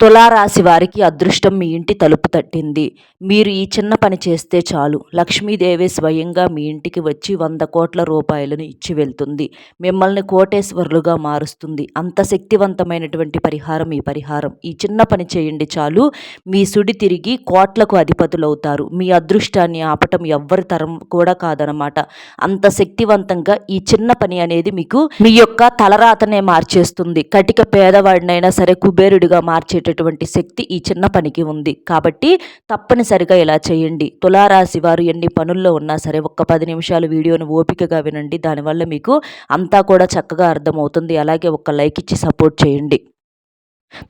తులారాశి వారికి అదృష్టం మీ ఇంటి తలుపు తట్టింది. మీరు ఈ చిన్న పని చేస్తే చాలు. లక్ష్మీదేవి స్వయంగా మీ ఇంటికి వచ్చి వంద కోట్ల రూపాయలను ఇచ్చి వెళ్తుంది. మిమ్మల్ని కోటేశ్వరులుగా మారుస్తుంది. అంత శక్తివంతమైనటువంటి పరిహారం ఈ పరిహారం. ఈ చిన్న పని చేయండి చాలు. మీ సుడి తిరిగి కోట్లకు అధిపతులవుతారు. మీ అదృష్టాన్ని ఆపటం ఎవ్వరి తరం కూడా కాదనమాట అంత శక్తివంతంగా ఈ చిన్న పని అనేది మీకు మీ యొక్క తలరాతనే మార్చేస్తుంది. కటిక పేదవాడినైనా సరే కుబేరుడిగా మార్చే చేసేటటువంటి శక్తి ఈ చిన్న పనికి ఉంది. కాబట్టి తప్పనిసరిగా ఇలా చేయండి. తులారాశి వారు ఎన్ని పనుల్లో ఉన్నా సరే ఒక్క పది నిమిషాలు వీడియోను ఓపికగా వినండి. దానివల్ల మీకు అంతా కూడా చక్కగా అర్థమవుతుంది. అలాగే ఒక లైక్ ఇచ్చి సపోర్ట్ చేయండి.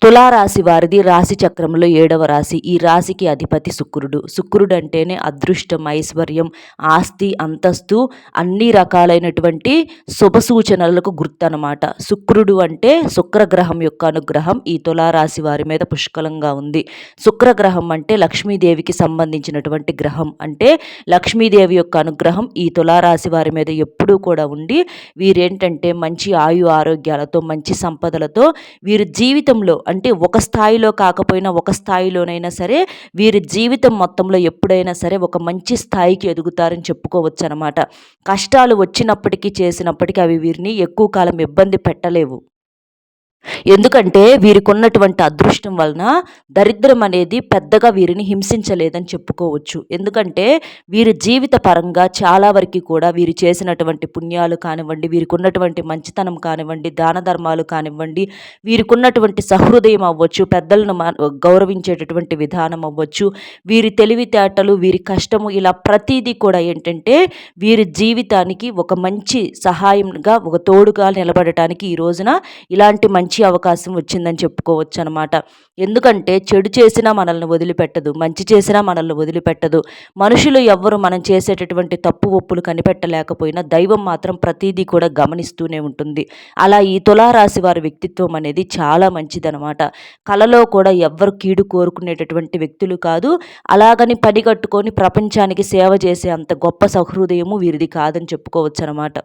తులారాశి వారిది రాశి చక్రంలో ఏడవ రాశి. ఈ రాశికి అధిపతి శుక్రుడు. శుక్రుడు అంటేనే అదృష్టం ఐశ్వర్యం ఆస్తి అంతస్తు అన్ని రకాలైనటువంటి శుభ సూచనలకు గుర్తు అనమాట శుక్రుడు అంటే శుక్రగ్రహం యొక్క అనుగ్రహం. ఈ తులారాశి వారి మీద పుష్కలంగా ఉంది. శుక్రగ్రహం అంటే లక్ష్మీదేవికి సంబంధించినటువంటి గ్రహం. అంటే లక్ష్మీదేవి యొక్క అనుగ్రహం ఈ తులారాశి వారి మీద ఎప్పుడూ కూడా ఉండి వీరేంటంటే మంచి ఆయు ఆరోగ్యాలతో మంచి సంపదలతో వీరు జీవితంలో మొత్తంలో అంటే ఒక స్థాయిలో కాకపోయినా ఒక స్థాయిలోనైనా సరే వీరి జీవితం మొత్తంలో ఎప్పుడైనా సరే ఒక మంచి స్థాయికి ఎదుగుతారని చెప్పుకోవచ్చు అనమాట కష్టాలు వచ్చినప్పటికీ చేసినప్పటికీ అవి వీరిని ఎక్కువ కాలం ఇబ్బంది పెట్టలేవు. ఎందుకంటే వీరికున్నటువంటి అదృష్టం వలన దరిద్రం అనేది పెద్దగా వీరిని హింసించలేదని చెప్పుకోవచ్చు. ఎందుకంటే వీరి జీవిత పరంగా చాలా వరకు కూడా వీరు చేసినటువంటి పుణ్యాలు కానివ్వండి వీరికున్నటువంటి మంచితనం కానివ్వండి దాన ధర్మాలు కానివ్వండి వీరికున్నటువంటి సహృదయం అవ్వచ్చు పెద్దలను గౌరవించేటటువంటి విధానం అవ్వచ్చు. వీరి తెలివితేటలు వీరి కష్టము ఇలా ప్రతిదీ కూడా ఏంటంటే వీరి జీవితానికి ఒక మంచి సహాయంగా ఒక తోడుగా నిలబడటానికి ఈ రోజున ఇలాంటి మంచి మంచి అవకాశం వచ్చిందని చెప్పుకోవచ్చు అనమాట ఎందుకంటే చెడు చేసినా మనల్ని వదిలిపెట్టదు మంచి చేసినా మనల్ని వదిలిపెట్టదు. మనుషులు ఎవ్వరు మనం చేసేటటువంటి తప్పు ఒప్పులు కనిపెట్టలేకపోయినా దైవం మాత్రం ప్రతిదీ కూడా గమనిస్తూనే ఉంటుంది. అలా ఈ తులారాశి వారి వ్యక్తిత్వం అనేది చాలా మంచిదనమాట. కళలో కూడా ఎవ్వరు కీడు కోరుకునేటటువంటి వ్యక్తులు కాదు. అలాగని పని కట్టుకొని ప్రపంచానికి సేవ చేసే అంత గొప్ప సహృదయము వీరిది కాదని చెప్పుకోవచ్చు అనమాట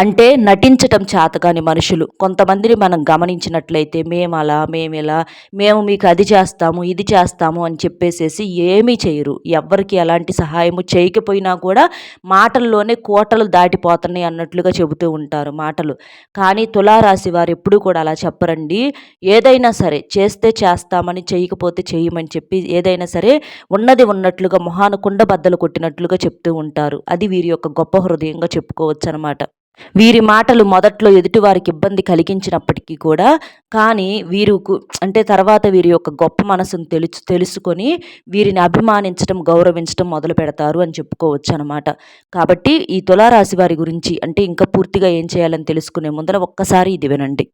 అంటే నటించటం చేతగాని మనుషులు. కొంతమందిని మనం గమనించినట్లయితే మేము అలా మేము ఇలా మేము మీకు అది చేస్తాము ఇది చేస్తాము అని చెప్పేసేసి ఏమీ చేయరు. ఎవ్వరికి ఎలాంటి సహాయము చేయకపోయినా కూడా మాటల్లోనే కోటలు దాటిపోతున్నాయి అన్నట్లుగా చెబుతూ ఉంటారు మాటలు. కానీ తులారాశి వారు ఎప్పుడూ కూడా అలా చెప్పరండి. ఏదైనా సరే చేస్తే చేస్తామని చేయకపోతే చేయమని చెప్పి ఏదైనా సరే ఉన్నది ఉన్నట్లుగా మొహాను కుండబద్దలు కొట్టినట్లుగా చెప్తూ ఉంటారు. అది వీరి యొక్క గొప్ప హృదయంగా చెప్పుకోవచ్చు అనమాట వీరి మాటలు మొదట్లో ఎదుటివారికి ఇబ్బంది కలిగించినప్పటికీ కూడా కానీ వీరుకు అంటే తర్వాత వీరి యొక్క గొప్ప మనసును తెలుసు తెలుసుకొని వీరిని అభిమానించడం గౌరవించడం మొదలు పెడతారు అని చెప్పుకోవచ్చు అనమాట కాబట్టి ఈ తులారాశి వారి గురించి అంటే ఇంకా పూర్తిగా ఏం చేయాలని తెలుసుకునే ముందర ఒక్కసారి ఇది వినండి.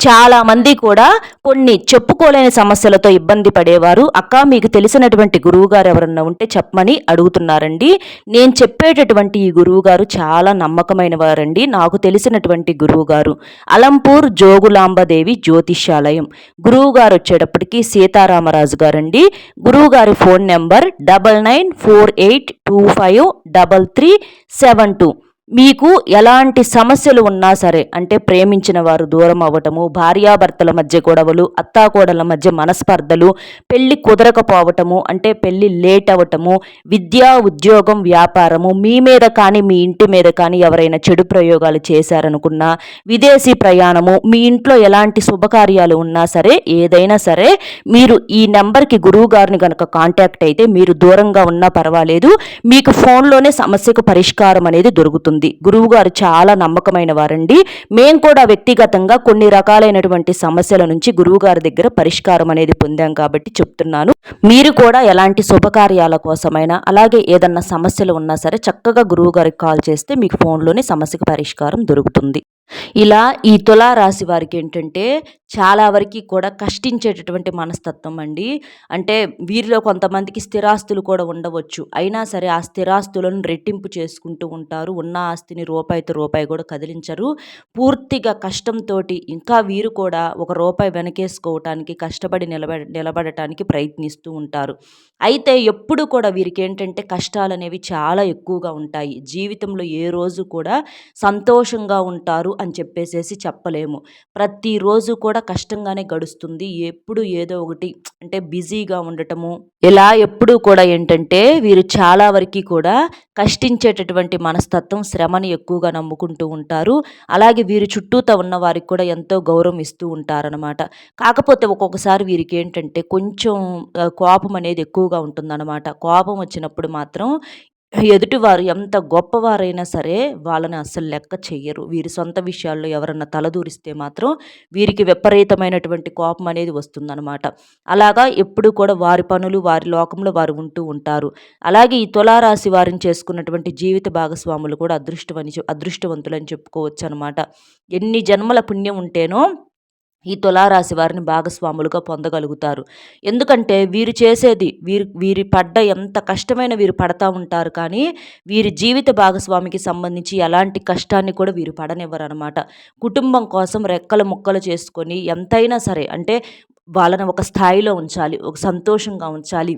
చాలామంది కూడా కొన్ని చెప్పుకోలేని సమస్యలతో ఇబ్బంది పడేవారు. అక్క మీకు తెలిసినటువంటి గురువుగారు ఎవరన్నా ఉంటే చెప్పమని అడుగుతున్నారండి. నేను చెప్పేటటువంటి ఈ గురువుగారు చాలా నమ్మకమైన వారండి నాకు తెలిసినటువంటి గురువుగారు అలంపూర్ జోగులాంబదేవి జ్యోతిష్యాలయం. గురువుగారు వచ్చేటప్పటికి సీతారామరాజు గారండి. గురువుగారి phone number double nine four eight two five double three seven two. మీకు ఎలాంటి సమస్యలు ఉన్నా సరే అంటే ప్రేమించిన వారు దూరం అవ్వటము భార్యాభర్తల మధ్య గొడవలు అత్తాకోడల మధ్య మనస్పర్ధలు పెళ్ళి కుదరకపోవటము అంటే పెళ్ళి లేట్ అవ్వటము విద్యా ఉద్యోగం వ్యాపారము మీ మీద కానీ మీ ఇంటి మీద కానీ ఎవరైనా చెడు ప్రయోగాలు చేశారనుకున్నా విదేశీ ప్రయాణము మీ ఇంట్లో ఎలాంటి శుభకార్యాలు ఉన్నా సరే ఏదైనా సరే మీరు ఈ నెంబర్కి గురువు గారిని కనుక కాంటాక్ట్ అయితే మీరు దూరంగా ఉన్నా పర్వాలేదు మీకు ఫోన్లోనే సమస్యకు పరిష్కారం అనేది దొరుకుతుంది. ఉంది. గురువుగారు చాలా నమ్మకమైన వారండి మేము కూడా వ్యక్తిగతంగా కొన్ని రకాలైనటువంటి సమస్యల నుంచి గురువుగారి దగ్గర పరిష్కారం అనేది పొందాం కాబట్టి చెప్తున్నాను. మీరు కూడా ఎలాంటి శుభకార్యాల కోసమైనా అలాగే ఏదన్నా సమస్యలు ఉన్నా సరే చక్కగా గురువుగారికి కాల్ చేస్తే మీకు ఫోన్లోనే సమస్యకు పరిష్కారం దొరుకుతుంది. ఇలా ఈ తులారాశి వారికి ఏంటంటే చాలా వరకు కూడా కష్టించేటటువంటి మనస్తత్వం అండి. అంటే వీరిలో కొంతమందికి స్థిరాస్తులు కూడా ఉండవచ్చు. అయినా సరే ఆ స్థిరాస్తులను రెట్టింపు చేసుకుంటూ ఉంటారు. ఉన్న ఆస్తిని రూపాయితో రూపాయి కూడా కదిలించరు. పూర్తిగా కష్టంతో ఇంకా వీరు కూడా ఒక రూపాయి వెనకేసుకోవటానికి కష్టపడి నిలబడ నిలబడటానికి ప్రయత్నిస్తూ ఉంటారు. అయితే ఎప్పుడు కూడా వీరికి ఏంటంటే కష్టాలు అనేవి చాలా ఎక్కువగా ఉంటాయి. జీవితంలో ఏ రోజు కూడా సంతోషంగా ఉంటారు. అని చెప్పేసేసి చెప్పలేము. ప్రతిరోజు కూడా కష్టంగానే గడుస్తుంది. ఎప్పుడు ఏదో ఒకటి అంటే బిజీగా ఉండటము ఇలా ఎప్పుడూ కూడా ఏంటంటే వీరు చాలా వరకు కూడా కష్టించేటటువంటి మనస్తత్వం శ్రమని ఎక్కువగా నమ్ముకుంటూ ఉంటారు. అలాగే వీరి చుట్టూతో ఉన్న వారికి కూడా ఎంతో గౌరవం ఇస్తూ ఉంటారనమాట కాకపోతే ఒక్కొక్కసారి వీరికి ఏంటంటే కొంచెం కోపం అనేది ఎక్కువగా ఉంటుందన్నమాట. కోపం వచ్చినప్పుడు మాత్రం ఎదుటివారు ఎంత గొప్పవారైనా సరే వాళ్ళని అస్సలు లెక్క చెయ్యరు. వీరి సొంత విషయాల్లో ఎవరన్నా తలదూరిస్తే మాత్రం వీరికి విపరీతమైనటువంటి కోపం అనేది వస్తుందన్నమాట. అలాగా ఎప్పుడు కూడా వారి పనులు వారి లోకంలో వారు ఉంటూ ఉంటారు. అలాగే ఈ తులారాశి వారిని చేసుకున్నటువంటి జీవిత భాగస్వాములు కూడా అదృష్టమని అదృష్టవంతులని చెప్పుకోవచ్చు అనమాట ఎన్ని జన్మల పుణ్యం ఉంటేనో ఈ తులారాశి వారిని భాగస్వాములుగా పొందగలుగుతారు. ఎందుకంటే వీరు చేసేది వీరి వీరి పడ్డ ఎంత కష్టమైన వీరు పడతా ఉంటారు కానీ వీరి జీవిత భాగస్వామికి సంబంధించి ఎలాంటి కష్టాన్ని కూడా వీరు పడనివ్వరు అనమాట కుటుంబం కోసం రెక్కల ముక్కలు చేసుకొని ఎంతైనా సరే అంటే వాళ్ళని ఒక స్థాయిలో ఉంచాలి ఒక సంతోషంగా ఉంచాలి.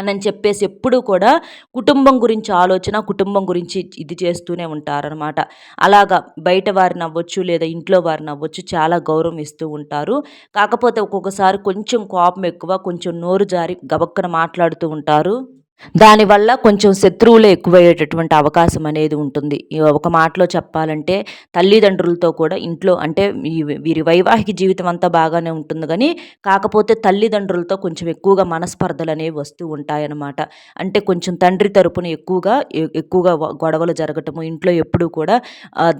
అని చెప్పేసి ఎప్పుడూ కూడా కుటుంబం గురించి ఆలోచన కుటుంబం గురించి ఇది చేస్తూనే ఉంటారనమాట అలాగా బయట వారిని అవ్వచ్చు లేదా ఇంట్లో వారిని అవ్వచ్చు చాలా గౌరవం ఇస్తూ ఉంటారు. కాకపోతే ఒక్కొక్కసారి కొంచెం కోపం ఎక్కువ కొంచెం నోరు జారి గబక్కన మాట్లాడుతూ ఉంటారు. దానివల్ల కొంచెం శత్రువులు ఎక్కువయ్యేటటువంటి అవకాశం అనేది ఉంటుంది. ఒక మాటలో చెప్పాలంటే తల్లిదండ్రులతో కూడా ఇంట్లో అంటే వీరి వైవాహిక జీవితం అంతా బాగానే ఉంటుంది కానీ కాకపోతే తల్లిదండ్రులతో కొంచెం ఎక్కువగా మనస్పర్ధలు అనేవి వస్తూ ఉంటాయన్నమాట. అంటే కొంచెం తండ్రి తరపున ఎక్కువగా ఎక్కువగా గొడవలు జరగటము ఇంట్లో ఎప్పుడూ కూడా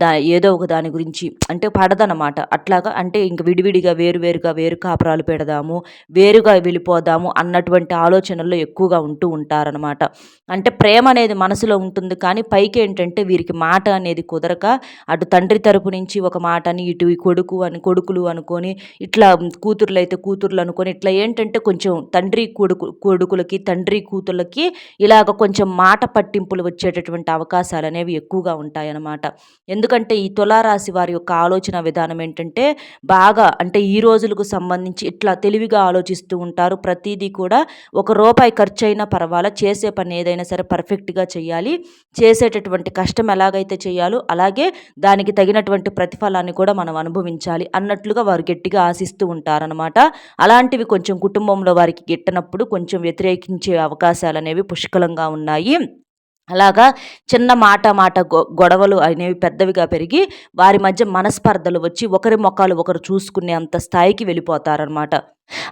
దా ఏదో ఒక దాని గురించి అంటే పడదనమాట అట్లాగా అంటే ఇంక విడివిడిగా వేరువేరుగా వేరు కాపురాలు పెడదాము వేరుగా వెళ్ళిపోదాము అన్నటువంటి ఆలోచనల్లో ఎక్కువగా ఉంటూ ఉంటారు. ఉంటారనమాట అంటే ప్రేమ అనేది మనసులో ఉంటుంది కానీ పైకి ఏంటంటే వీరికి మాట అనేది కుదరక అటు తండ్రి తరపు నుంచి ఒక మాట అని ఇటు కొడుకు అని కొడుకులు అనుకొని ఇట్లా కూతుర్లు అయితే కూతుర్లు అనుకొని ఇట్లా ఏంటంటే కొంచెం తండ్రి కొడుకు కొడుకులకి తండ్రి కూతుర్లకి ఇలాగ కొంచెం మాట పట్టింపులు వచ్చేటటువంటి అవకాశాలు అనేవి ఎక్కువగా ఉంటాయన్నమాట. ఎందుకంటే ఈ తులారాశి వారి యొక్క ఆలోచన విధానం ఏంటంటే బాగా అంటే ఈ రోజులకు సంబంధించి ఇట్లా తెలివిగా ఆలోచిస్తూ ఉంటారు. ప్రతిదీ కూడా ఒక రూపాయి ఖర్చు అయినా పర్వాలా చేసే పని ఏదైనా సరే పర్ఫెక్ట్గా చేయాలి. చేసేటటువంటి కష్టం ఎలాగైతే చేయాలో అలాగే దానికి తగినటువంటి ప్రతిఫలాన్ని కూడా మనం అనుభవించాలి అన్నట్లుగా వారు గట్టిగా ఆశిస్తూ ఉంటారనమాట అలాంటివి కొంచెం కుటుంబంలో వారికి గిట్టనప్పుడు కొంచెం వ్యతిరేకించే అవకాశాలు అనేవి పుష్కలంగా ఉన్నాయి. అలాగా చిన్న మాట మాట గొడవలు అనేవి పెద్దవిగా పెరిగి వారి మధ్య మనస్పర్ధలు వచ్చి ఒకరి మొఖాలు ఒకరు చూసుకునే అంత స్థాయికి వెళ్ళిపోతారనమాట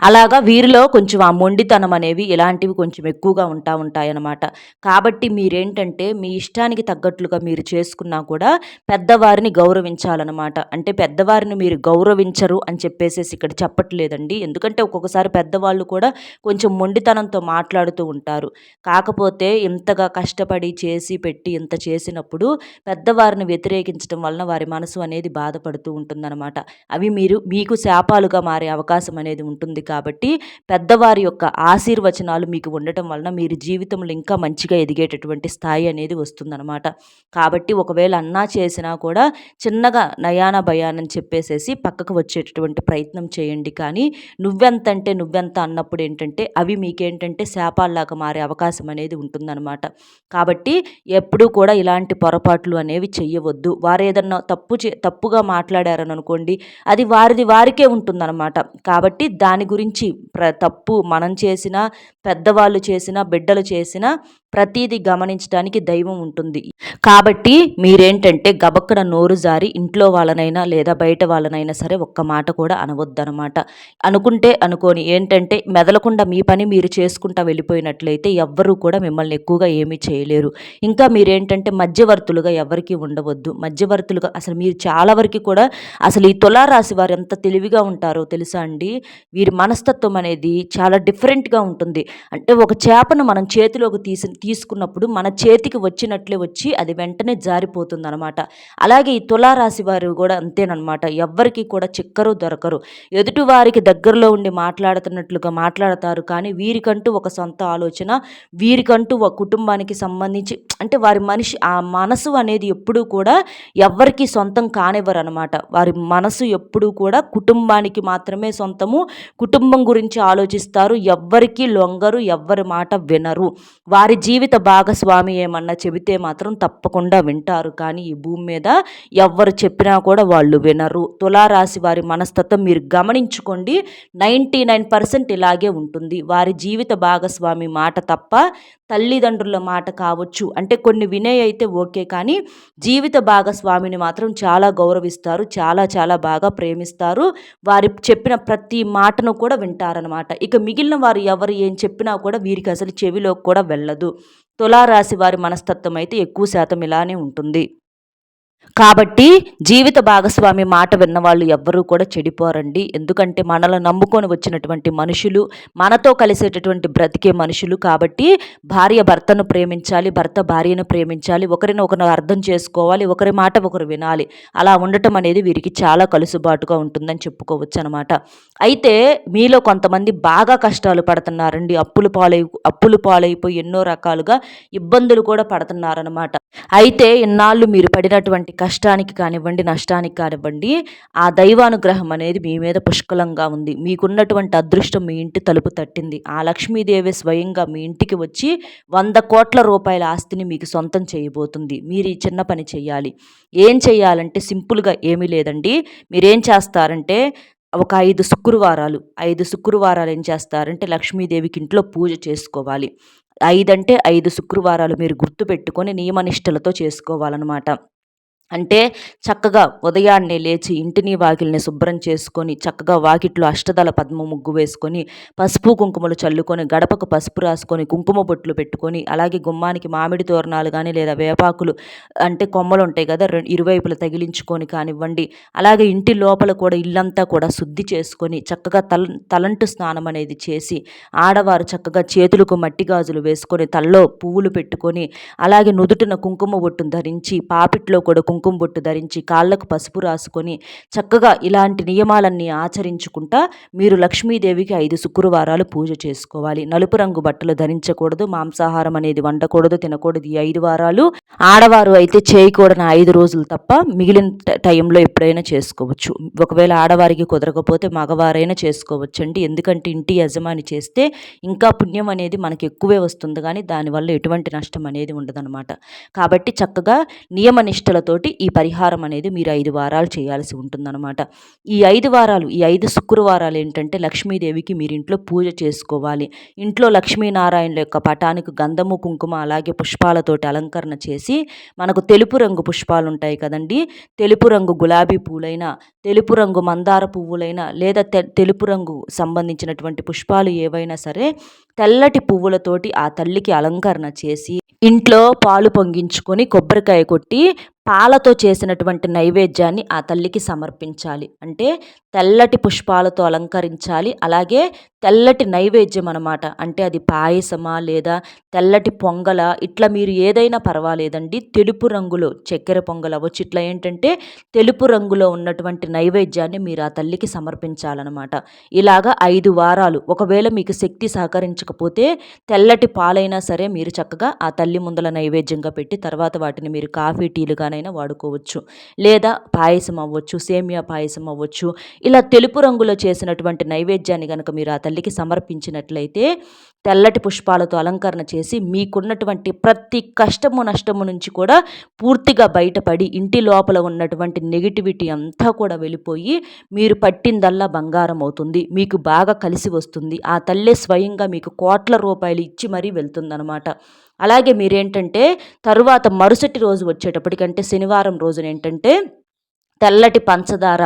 అలాగా వీరిలో కొంచెం ఆ మొండితనం అనేవి ఇలాంటివి కొంచెం ఎక్కువగా ఉంటా ఉంటాయన్నమాట. కాబట్టి మీరేంటంటే మీ ఇష్టానికి తగ్గట్లుగా మీరు చేసుకున్నా కూడా పెద్దవారిని గౌరవించాలన్నమాట. అంటే పెద్దవారిని మీరు గౌరవించరు అని చెప్పేసేసి ఇక్కడ చెప్పట్లేదండి. ఎందుకంటే ఒక్కొక్కసారి పెద్దవాళ్ళు కూడా కొంచెం మొండితనంతో మాట్లాడుతూ ఉంటారు. కాకపోతే ఇంతగా కష్టపడి చేసి పెట్టి ఇంత చేసినప్పుడు పెద్దవారిని వ్యతిరేకించడం వలన వారి మనసు అనేది బాధపడుతూ ఉంటుందన్నమాట. అవి మీరు మీకు శాపాలుగా మారే అవకాశం అనేది ఉంటుంది. ఉంటుంది కాబట్టి పెద్దవారి యొక్క ఆశీర్వచనాలు మీకు ఉండటం వలన మీరు జీవితంలో ఇంకా మంచిగా ఎదిగేటటువంటి స్థాయి అనేది వస్తుందన్నమాట. కాబట్టి ఒకవేళ అన్నా చేసినా కూడా చిన్నగా నయాన భయానని చెప్పేసేసి పక్కకు వచ్చేటటువంటి ప్రయత్నం చేయండి. కానీ నువ్వెంత అంటే నువ్వెంత అన్నప్పుడు ఏంటంటే అవి మీకేంటంటే శాపాల్లాగా మారే అవకాశం అనేది ఉంటుందన్నమాట. కాబట్టి ఎప్పుడూ కూడా ఇలాంటి పొరపాట్లు అనేవి చెయ్యవద్దు. వారు ఏదన్నా తప్పు చే తప్పుగా మాట్లాడారని అనుకోండి అది వారిది వారికే ఉంటుందన్నమాట. కాబట్టి దాని దాని గురించి ప్ర తప్పు మనం చేసిన పెద్దవాళ్ళు చేసిన బిడ్డలు చేసిన ప్రతీది గమనించడానికి దైవం ఉంటుంది. కాబట్టి మీరేంటంటే గబక్కన నోరు జారి ఇంట్లో వాళ్ళనైనా లేదా బయట వాళ్ళనైనా సరే ఒక్క మాట కూడా అనవద్దనమాట అనుకుంటే అనుకోని ఏంటంటే మెదలకుండా మీ పని మీరు చేసుకుంటా వెళ్ళిపోయినట్లయితే ఎవ్వరూ కూడా మిమ్మల్ని ఎక్కువగా ఏమీ చేయలేరు. ఇంకా మీరేంటంటే మధ్యవర్తులుగా ఎవరికి ఉండవద్దు. మధ్యవర్తులుగా అసలు మీరు చాలా వరకు కూడా అసలు ఈ తులారాశి వారు ఎంత తెలివిగా ఉంటారో తెలుసా అండి? వీరి మనస్తత్వం అనేది చాలా డిఫరెంట్గా ఉంటుంది. అంటే ఒక చేపను మనం చేతిలోకి తీసి తీసుకున్నప్పుడు మన చేతికి వచ్చినట్లే వచ్చి అది వెంటనే జారిపోతుంది అనమాట అలాగే ఈ తులారాశి వారు కూడా అంతేనమాట ఎవ్వరికి కూడా చిక్కరు దొరకరు. ఎదుటి వారికి దగ్గరలో ఉండి మాట్లాడుతున్నట్లుగా మాట్లాడతారు. కానీ వీరికంటూ ఒక సొంత ఆలోచన వీరికంటూ ఒక కుటుంబానికి సంబంధించి అంటే వారి మనిషి ఆ మనసు అనేది ఎప్పుడూ కూడా ఎవ్వరికి సొంతం కానివ్వరు అనమాట వారి మనసు ఎప్పుడూ కూడా కుటుంబానికి మాత్రమే సొంతము. కుటుంబం గురించి ఆలోచిస్తారు. ఎవ్వరికి లొంగరు ఎవ్వరి మాట వినరు. వారి జీవిత భాగస్వామి ఏమన్నా చెబితే మాత్రం తప్పకుండా వింటారు. కానీ ఈ భూమి మీద ఎవరు చెప్పినా కూడా వాళ్ళు వినరు. తులారాశి వారి మనస్తత్వం మీరు గమనించుకోండి. నైంటీ నైన్ పర్సెంట్ ఇలాగే ఉంటుంది. వారి జీవిత భాగస్వామి మాట తప్ప తల్లిదండ్రుల మాట కావచ్చు. అంటే కొన్ని వినే అయితే ఓకే. కానీ జీవిత భాగస్వామిని మాత్రం చాలా గౌరవిస్తారు. చాలా చాలా బాగా ప్రేమిస్తారు. వారి చెప్పిన ప్రతి మాటను కూడా వింటారనమాట ఇక మిగిలిన వారు ఎవరు ఏం చెప్పినా కూడా వీరికి అసలు చెవిలోకి కూడా వెళ్ళదు. తులారాశి వారి మనస్తత్వం అయితే ఎక్కువ శాతం ఇలానే ఉంటుంది. కాబట్టి జీవిత భాగస్వామి మాట విన్నవాళ్ళు ఎవ్వరూ కూడా చెడిపోరండి. ఎందుకంటే మనల్ని నమ్ముకొని వచ్చినటువంటి మనుషులు మనతో కలిసేటటువంటి బ్రతికే మనుషులు కాబట్టి భార్య భర్తను ప్రేమించాలి భర్త భార్యను ప్రేమించాలి ఒకరిని ఒకరు అర్థం చేసుకోవాలి ఒకరి మాట ఒకరు వినాలి. అలా ఉండటం అనేది వీరికి చాలా కలుసుబాటుగా ఉంటుందని చెప్పుకోవచ్చు అనమాట అయితే మీలో కొంతమంది బాగా కష్టాలు పడుతున్నారండి. అప్పులు పాలై అప్పులు పాలైపోయి ఎన్నో రకాలుగా ఇబ్బందులు కూడా పడుతున్నారనమాట. అయితే ఇన్నాళ్ళు మీరు పడినటువంటి కష్టానికి కానివ్వండి నష్టానికి కానివ్వండి ఆ దైవానుగ్రహం అనేది మీ మీద పుష్కలంగా ఉంది. మీకున్నటువంటి అదృష్టం మీ ఇంటి తలుపు తట్టింది. ఆ లక్ష్మీదేవి స్వయంగా మీ ఇంటికి వచ్చి వంద కోట్ల రూపాయల ఆస్తిని మీకు సొంతం చేయబోతుంది. మీరు ఈ చిన్న పని చేయాలి ఏం చేయాలంటే సింపుల్గా ఏమీ లేదండి. మీరేం చేస్తారంటే ఒక ఐదు శుక్రవారాలు ఐదు శుక్రవారాలు ఏం చేస్తారంటే లక్ష్మీదేవికి ఇంట్లో పూజ చేసుకోవాలి. ఐదంటే ఐదు శుక్రవారాలు మీరు గుర్తుపెట్టుకొని నియమనిష్టలతో చేసుకోవాలన్నమాట. అంటే చక్కగా ఉదయాన్నే లేచి ఇంటిని వాకిల్ని శుభ్రం చేసుకొని చక్కగా వాకిట్లో అష్టదల పద్మ ముగ్గు వేసుకొని పసుపు కుంకుమలు చల్లుకొని గడపకు పసుపు రాసుకొని కుంకుమ బొట్లు పెట్టుకొని అలాగే గుమ్మానికి మామిడి తోరణాలు కానీ లేదా వేపాకులు అంటే కొమ్మలు ఉంటాయి కదా రెండు ఇరువైపులు తగిలించుకొని కానివ్వండి. అలాగే ఇంటి లోపల కూడా ఇల్లంతా కూడా శుద్ధి చేసుకొని చక్కగా తల తలంటు స్నానం అనేది చేసి ఆడవారు చక్కగా చేతులకు మట్టి గాజులు వేసుకొని తల్లో పువ్వులు పెట్టుకొని అలాగే నుదుటిన కుంకుమ బొట్టును ధరించి పాపిట్లో కూడా కుంకుమ బొట్టు ధరించి కాళ్ళకు పసుపు రాసుకొని చక్కగా ఇలాంటి నియమాలన్నీ ఆచరించుకుంటా మీరు లక్ష్మీదేవికి ఐదు శుక్రవారాలు పూజ చేసుకోవాలి. నలుపు రంగు బట్టలు ధరించకూడదు మాంసాహారం అనేది వండకూడదు తినకూడదు ఈ ఐదు వారాలు. ఆడవారు అయితే చేయకూడని ఐదు రోజులు తప్ప మిగిలిన టైంలో ఎప్పుడైనా చేసుకోవచ్చు. ఒకవేళ ఆడవారికి కుదరకపోతే మగవారైనా చేసుకోవచ్చు అండి ఎందుకంటే ఇంటి యజమాని చేస్తే ఇంకా పుణ్యం అనేది మనకి ఎక్కువే వస్తుంది. కానీ దానివల్ల ఎటువంటి నష్టం అనేది ఉండదన్నమాట. కాబట్టి చక్కగా నియమనిష్టలతోటి కాబట్టి ఈ పరిహారం అనేది మీరు ఐదు వారాలు చేయాల్సి ఉంటుందన్నమాట. ఈ ఐదు వారాలు ఈ ఐదు శుక్రవారాలు ఏంటంటే లక్ష్మీదేవికి మీరు ఇంట్లో పూజ చేసుకోవాలి. ఇంట్లో లక్ష్మీనారాయణుల యొక్క పటానికి గంధము కుంకుమ అలాగే పుష్పాలతోటి అలంకరణ చేసి మనకు తెలుపు రంగు పుష్పాలు ఉంటాయి కదండి. తెలుపు రంగు గులాబీ పూలైనా తెలుపు రంగు మందార పువ్వులైనా లేదా తెలుపు రంగు సంబంధించినటువంటి పుష్పాలు ఏవైనా సరే తెల్లటి పువ్వులతోటి ఆ తల్లికి అలంకరణ చేసి ఇంట్లో పాలు పొంగించుకొని కొబ్బరికాయ కొట్టి పాలతో చేసినటువంటి నైవేద్యాన్ని ఆ తల్లికి సమర్పించాలి. అంటే తెల్లటి పుష్పాలతో అలంకరించాలి. అలాగే తెల్లటి నైవేద్యం అనమాట అంటే అది పాయసమా లేదా తెల్లటి పొంగల ఇట్లా మీరు ఏదైనా పర్వాలేదండి. తెలుపు రంగులో చక్కెర పొంగల్ అవ్వచ్చు. ఇట్లా ఏంటంటే తెలుపు రంగులో ఉన్నటువంటి నైవేద్యాన్ని మీరు ఆ తల్లికి సమర్పించాలన్నమాట. ఇలాగా ఐదు వారాలు. ఒకవేళ మీకు శక్తి సహకరించకపోతే తెల్లటి పాలైనా సరే మీరు చక్కగా ఆ తల్లి ముందల నైవేద్యంగా పెట్టి తర్వాత వాటిని మీరు కాఫీ టీలుగానైనా వాడుకోవచ్చు. లేదా పాయసం అవ్వచ్చు సేమియా పాయసం అవ్వచ్చు. ఇలా తెలుపు రంగులో చేసినటువంటి నైవేద్యాన్ని కనుక మీరు ఆ తల్లికి సమర్పించినట్లయితే తెల్లటి పుష్పాలతో అలంకరణ చేసి మీకున్నటువంటి ప్రతి కష్టము నష్టము నుంచి కూడా పూర్తిగా బయటపడి ఇంటి లోపల ఉన్నటువంటి నెగిటివిటీ అంతా కూడా వెళ్ళిపోయి మీరు పట్టిందల్లా బంగారం అవుతుంది. మీకు బాగా కలిసి వస్తుంది. ఆ తల్లే స్వయంగా మీకు కోట్ల రూపాయలు ఇచ్చి మరీ వెళ్తుందనమాట అలాగే మీరేంటంటే తరువాత మరుసటి రోజు వచ్చేటప్పటికంటే శనివారం రోజున ఏంటంటే తెల్లటి పంచదార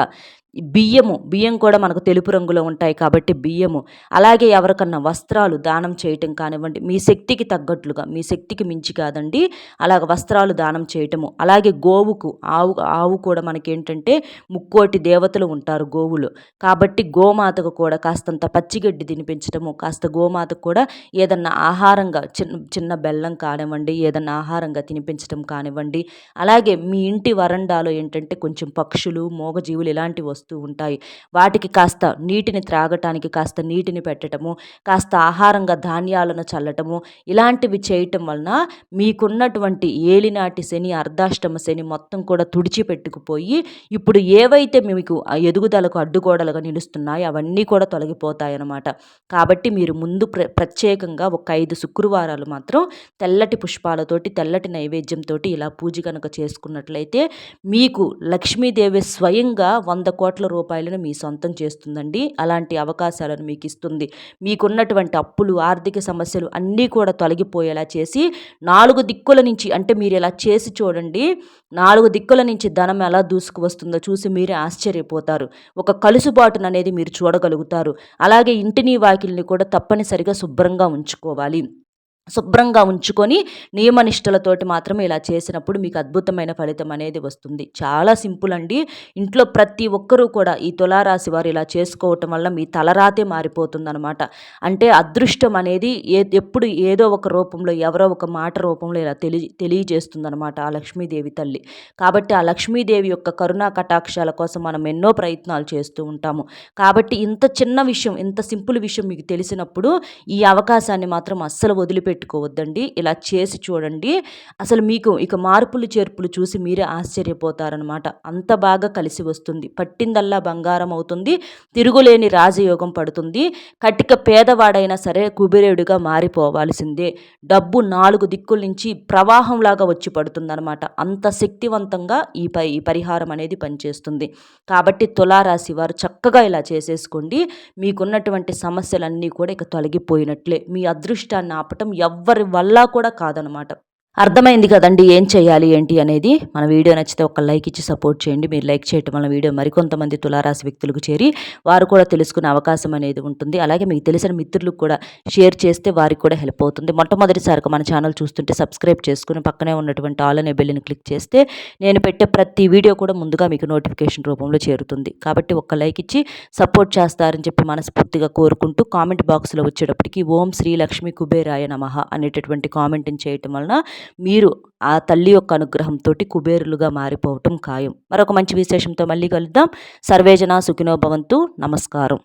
బియ్యము బియ్యం కూడా మనకు తెలుపు రంగులో ఉంటాయి కాబట్టి బియ్యము. అలాగే ఎవరికన్నా వస్త్రాలు దానం చేయటం కానివ్వండి మీ శక్తికి తగ్గట్లుగా మీ శక్తికి మించి కాదండి అలాగ వస్త్రాలు దానం చేయటము. అలాగే గోవుకు ఆవు ఆవు కూడా మనకేంటంటే ముక్కోటి దేవతలు ఉంటారు గోవులు. కాబట్టి గోమాతకు కూడా కాస్తంత పచ్చిగడ్డి తినిపించటము కాస్త గోమాతకు కూడా ఏదన్నా ఆహారంగా చిన్న చిన్న బెల్లం కానివ్వండి ఏదన్నా ఆహారంగా తినిపించడం కానివ్వండి. అలాగే మీ ఇంటి వరండాలో ఏంటంటే కొంచెం పక్షులు మోగజీవులు ఇలాంటివి వస్తూ ఉంటాయి. వాటికి కాస్త నీటిని త్రాగటానికి కాస్త నీటిని పెట్టడము కాస్త ఆహారంగా ధాన్యాలను చల్లటము ఇలాంటివి చేయటం వలన మీకున్నటువంటి ఏలినాటి శని అర్ధాష్టమ శని మొత్తం కూడా తుడిచిపెట్టుకుపోయి ఇప్పుడు ఏవైతే మీకు ఎదుగుదలకు అడ్డుగోడలుగా నిలుస్తున్నాయో అవన్నీ కూడా తొలగిపోతాయన్నమాట. కాబట్టి మీరు ముందు ప్ర ప్రత్యేకంగా ఒక ఐదు శుక్రవారాలు మాత్రం తెల్లటి పుష్పాలతోటి తెల్లటి నైవేద్యంతో ఇలా పూజ కనుక చేసుకున్నట్లయితే మీకు లక్ష్మీదేవి స్వయంగా వంద కోట్ల రూపాయలను మీ సొంతం చేస్తుందండి. అలాంటి అవకాశాలను మీకు ఇస్తుంది మీకున్నటువంటి అప్పులు ఆర్థిక సమస్యలు అన్నీ కూడా తొలగిపోయేలా చేసి నాలుగు దిక్కుల నుంచి అంటే మీరు ఇలా చేసి చూడండి నాలుగు దిక్కుల నుంచి ధనం ఎలా దూసుకు వస్తుందో చూసి మీరే ఆశ్చర్యపోతారు. ఒక కలుసుబాటును అనేది మీరు చూడగలుగుతారు. అలాగే ఇంటిని వాకిల్ని కూడా తప్పనిసరిగా శుభ్రంగా ఉంచుకోవాలి. శుభ్రంగా ఉంచుకొని నియమనిష్టలతోటి మాత్రమే ఇలా చేసినప్పుడు మీకు అద్భుతమైన ఫలితం అనేది వస్తుంది. చాలా సింపుల్ అండి. ఇంట్లో ప్రతి ఒక్కరూ కూడా ఈ తులారాశి వారు ఇలా చేసుకోవటం వల్ల మీ తలరాతే మారిపోతుందనమాట అంటే అదృష్టం అనేది ఏ ఎప్పుడు ఏదో ఒక రూపంలో ఎవరో ఒక మాట రూపంలో ఇలా తెలియ తెలియజేస్తుందనమాట ఆ లక్ష్మీదేవి తల్లి. కాబట్టి ఆ లక్ష్మీదేవి యొక్క కరుణా కటాక్షాల కోసం మనం ఎన్నో ప్రయత్నాలు చేస్తూ ఉంటాము. కాబట్టి ఇంత చిన్న విషయం ఇంత సింపుల్ విషయం మీకు తెలిసినప్పుడు ఈ అవకాశాన్ని మాత్రం అస్సలు వదిలిపెట్టి పెట్టుకోవద్దండి ఇలా చేసి చూడండి. అసలు మీకు ఇక మార్పులు చేర్పులు చూసి మీరే ఆశ్చర్యపోతారనమాట అంత బాగా కలిసి వస్తుంది. పట్టిందల్లా బంగారం అవుతుంది. తిరుగులేని రాజయోగం పడుతుంది. కటిక పేదవాడైనా సరే కుబేరేడుగా మారిపోవాల్సిందే. డబ్బు నాలుగు దిక్కుల నుంచి ప్రవాహంలాగా వచ్చి పడుతుందనమాట అంత శక్తివంతంగా ఈ పై ఈ పరిహారం అనేది పనిచేస్తుంది. కాబట్టి తులారాశి వారు చక్కగా ఇలా చేసేసుకోండి. మీకున్నటువంటి సమస్యలన్నీ కూడా ఇక తొలగిపోయినట్లే. మీ అదృష్టాన్ని ఆపటం ఎవ్వరి వల్ల కూడా కాదనమాట. అర్థమైంది కదండి ఏం చేయాలి ఏంటి అనేది. మన వీడియో నచ్చితే ఒక లైక్ ఇచ్చి సపోర్ట్ చేయండి. మీరు లైక్ చేయటం వల్ల వీడియో మరికొంతమంది తులారాశి వ్యక్తులకు చేరి వారు కూడా తెలుసుకునే అవకాశం అనేది ఉంటుంది. అలాగే మీకు తెలిసిన మిత్రులకు కూడా షేర్ చేస్తే వారికి కూడా హెల్ప్ అవుతుంది. మొట్టమొదటిసారిగా మన ఛానల్ చూస్తుంటే సబ్స్క్రైబ్ చేసుకుని పక్కనే ఉన్నటువంటి ఆల్ అనే బెల్లిని క్లిక్ చేస్తే నేను పెట్టే ప్రతి వీడియో కూడా ముందుగా మీకు నోటిఫికేషన్ రూపంలో చేరుతుంది. కాబట్టి ఒక లైక్ ఇచ్చి సపోర్ట్ చేస్తారని చెప్పి మనస్ఫూర్తిగా కోరుకుంటూ కామెంట్ బాక్స్లో వచ్చేటప్పటికి ఓం శ్రీ లక్ష్మీ కుబేరాయ నమః అనేటటువంటి కామెంట్ని చేయటం వలన మీరు ఆ తల్లి యొక్క అనుగ్రహంతో కుబేరులుగా మారిపోవటం ఖాయం. మరొక మంచి విశేషంతో మళ్ళీ కలుద్దాం. సర్వేజన సుఖినో భవంతు. నమస్కారం.